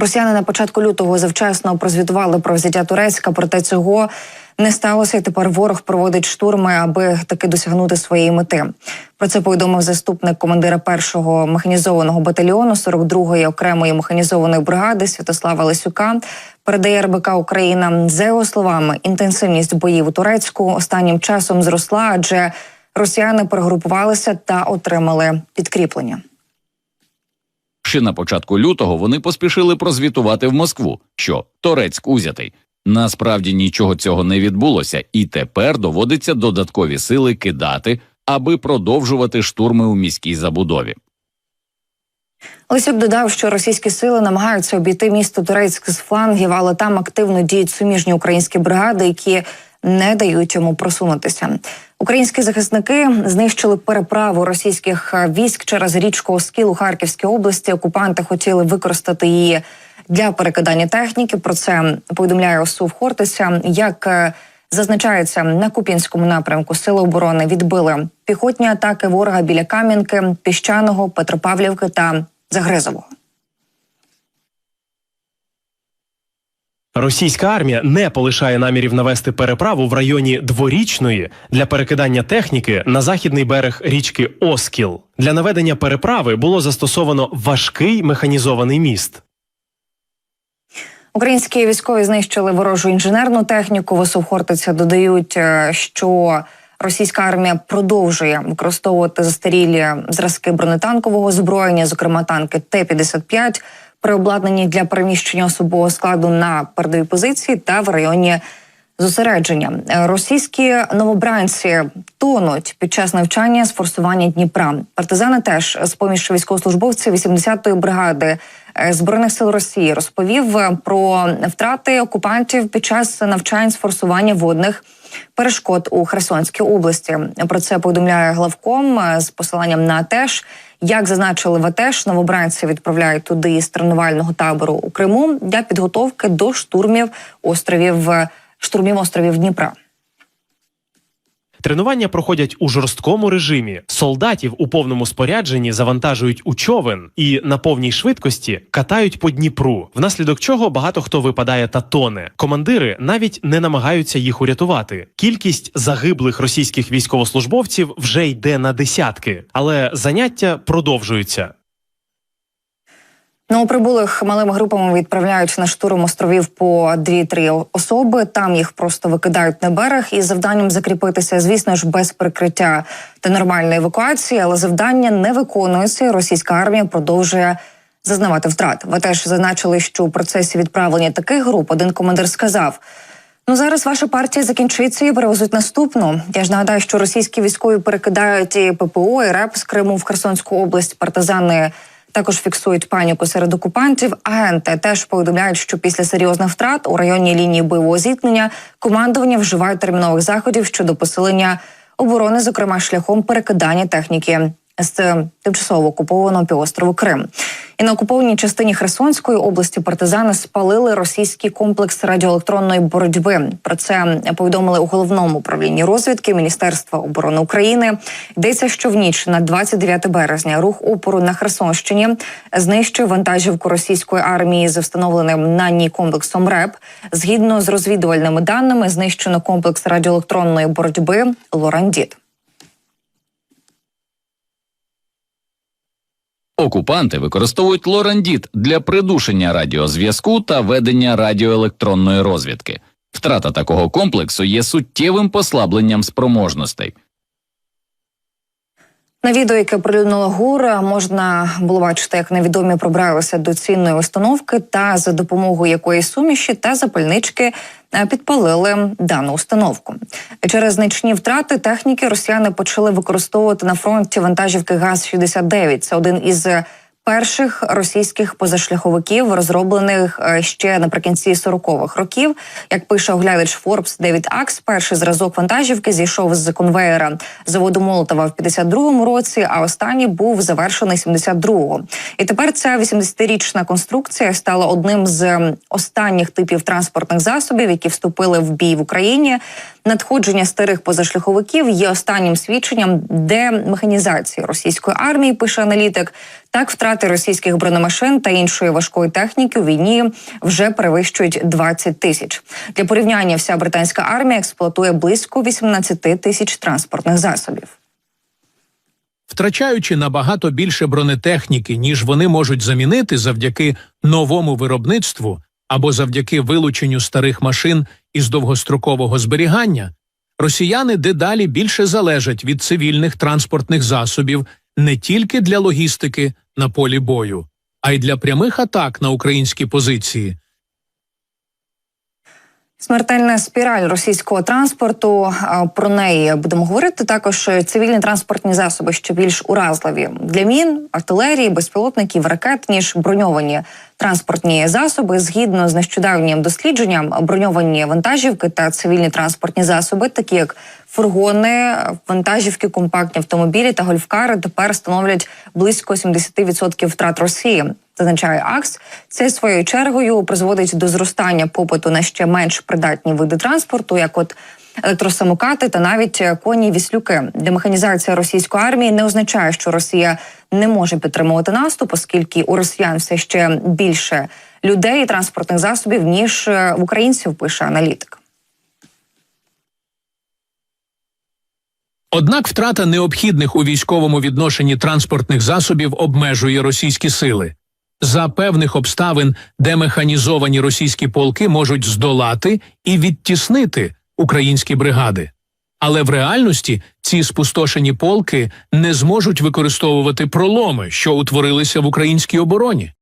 Росіяни на початку лютого завчасно прозвітували про взяття Турецька, проте цього не сталося. і Тепер ворог проводить штурми, аби таки досягнути своєї мети. Про це повідомив заступник командира першого механізованого батальйону 42-ї окремої механізованої бригади Святослава Лисюка. Передає РБК Україна за його словами. Інтенсивність боїв у Турецьку останнім часом зросла, адже росіяни перегрупувалися та отримали підкріплення. Ще на початку лютого вони поспішили прозвітувати в Москву, що Торецьк узятий. Насправді нічого цього не відбулося, і тепер доводиться додаткові сили кидати, аби продовжувати штурми у міській забудові. Лисюк додав, що російські сили намагаються обійти місто Турецьк з флангів, але там активно діють суміжні українські бригади, які не дають йому просунутися. Українські захисники знищили переправу російських е, військ через річку Оскіл у Харківській області. Окупанти хотіли використати її для перекидання техніки. Про це повідомляє ОСУ Хортиця. Як е, зазначається на Купінському напрямку, сили оборони відбили піхотні атаки ворога біля Кам'янки, Піщаного, Петропавлівки та Загризового. Російська армія не полишає намірів навести переправу в районі дворічної для перекидання техніки на західний берег річки Оскіл. Для наведення переправи було застосовано важкий механізований міст. Українські військові знищили ворожу інженерну техніку. В додають, е, що російська армія продовжує використовувати застарілі зразки бронетанкового озброєння, зокрема танки Т-55, при обладнанні для переміщення особового складу на передові позиції та в районі зосередження. Російські новобранці тонуть під час навчання з форсування Дніпра. Партизани теж з поміж військовослужбовців 80-ї бригади е, збройних сил Росії розповів е, про втрати окупантів під час навчань з форсування водних. Перешкод у Херсонській області про це повідомляє главком е, з посиланням на АТЕШ. Як зазначили в новобранці відправляють туди з тренувального табору у Криму для підготовки до штурмів островів штурмів островів Дніпра. Тренування проходять у жорсткому режимі. Солдатів у повному спорядженні завантажують у човен і на повній швидкості катають по Дніпру, внаслідок чого багато хто випадає та тоне. Командири навіть не намагаються їх урятувати. Кількість загиблих російських військовослужбовців вже йде на десятки, але заняття продовжуються. Новоприбулих малими групами відправляють на штурм островів по 2-3 особи. Там їх просто викидають на берег із завданням закріпитися, звісно ж, без прикриття та нормальної евакуації, але завдання не виконується. Російська армія продовжує зазнавати втрат. Ви теж зазначили, що у процесі відправлення таких груп один командир сказав. Ну зараз ваша партія закінчиться і перевезуть наступну. Я ж нагадаю, що російські військові перекидають і ППО, і РЕП з Криму в Херсонську область. Партизани також фіксують паніку серед окупантів. Агенти теж повідомляють, що після серйозних втрат у районі лінії бойового зіткнення командування вживають термінових заходів щодо посилення оборони, зокрема шляхом перекидання техніки з тимчасово окупованого півострову Крим. І на окупованій частині Херсонської області партизани спалили російський комплекс радіоелектронної боротьби. Про це повідомили у головному управлінні розвідки Міністерства оборони України. Йдеться, що в ніч на 29 березня рух опору на Херсонщині знищив вантажівку російської армії з встановленим на ній комплексом РЕП. Згідно з розвідувальними даними, знищено комплекс радіоелектронної боротьби Лорандіт. Окупанти використовують лорандіт для придушення радіозв'язку та ведення радіоелектронної розвідки. Втрата такого комплексу є суттєвим послабленням спроможностей. На відео, яке прилюднило ГУР, можна було бачити, як невідомі пробралися до цінної установки та за допомогою якої суміші та запальнички підпалили дану установку. Через значні втрати техніки росіяни почали використовувати на фронті вантажівки ГАЗ-69. Це один із перших російських позашляховиків, розроблених е, ще наприкінці 40-х років. Як пише оглядач Forbes Девід Акс, перший зразок вантажівки зійшов з конвеєра заводу Молотова в 52-му році, а останній був завершений 72-го. І тепер ця 80-річна конструкція стала одним з останніх типів транспортних засобів, які вступили в бій в Україні. Надходження старих позашляховиків є останнім свідченням демеханізації російської армії. Пише аналітик. Так, втрати російських бронемашин та іншої важкої техніки у війні вже перевищують 20 тисяч. Для порівняння вся британська армія експлуатує близько 18 тисяч транспортних засобів. втрачаючи набагато більше бронетехніки, ніж вони можуть замінити завдяки новому виробництву або завдяки вилученню старих машин із довгострокового зберігання, росіяни дедалі більше залежать від цивільних транспортних засобів не тільки для логістики на полі бою, а й для прямих атак на українські позиції. Смертельна спіраль російського транспорту. Про неї будемо говорити. Також цивільні транспортні засоби, що більш уразливі для мін, артилерії, безпілотників, ракет, ніж броньовані транспортні засоби. Згідно з нещодавнім дослідженням, броньовані вантажівки та цивільні транспортні засоби, такі як фургони, вантажівки, компактні автомобілі та гольфкари, тепер становлять близько 70% втрат Росії. Зазначає АКС, це своєю чергою призводить до зростання попиту на ще менш придатні види транспорту, як от електросамокати та навіть коні віслюки. Демеханізація російської армії не означає, що Росія не може підтримувати наступ, оскільки у росіян все ще більше людей і транспортних засобів ніж е, українців. Пише аналітик. Однак втрата необхідних у військовому відношенні транспортних засобів обмежує російські сили. За певних обставин де механізовані російські полки можуть здолати і відтіснити українські бригади. Але в реальності ці спустошені полки не зможуть використовувати проломи, що утворилися в українській обороні.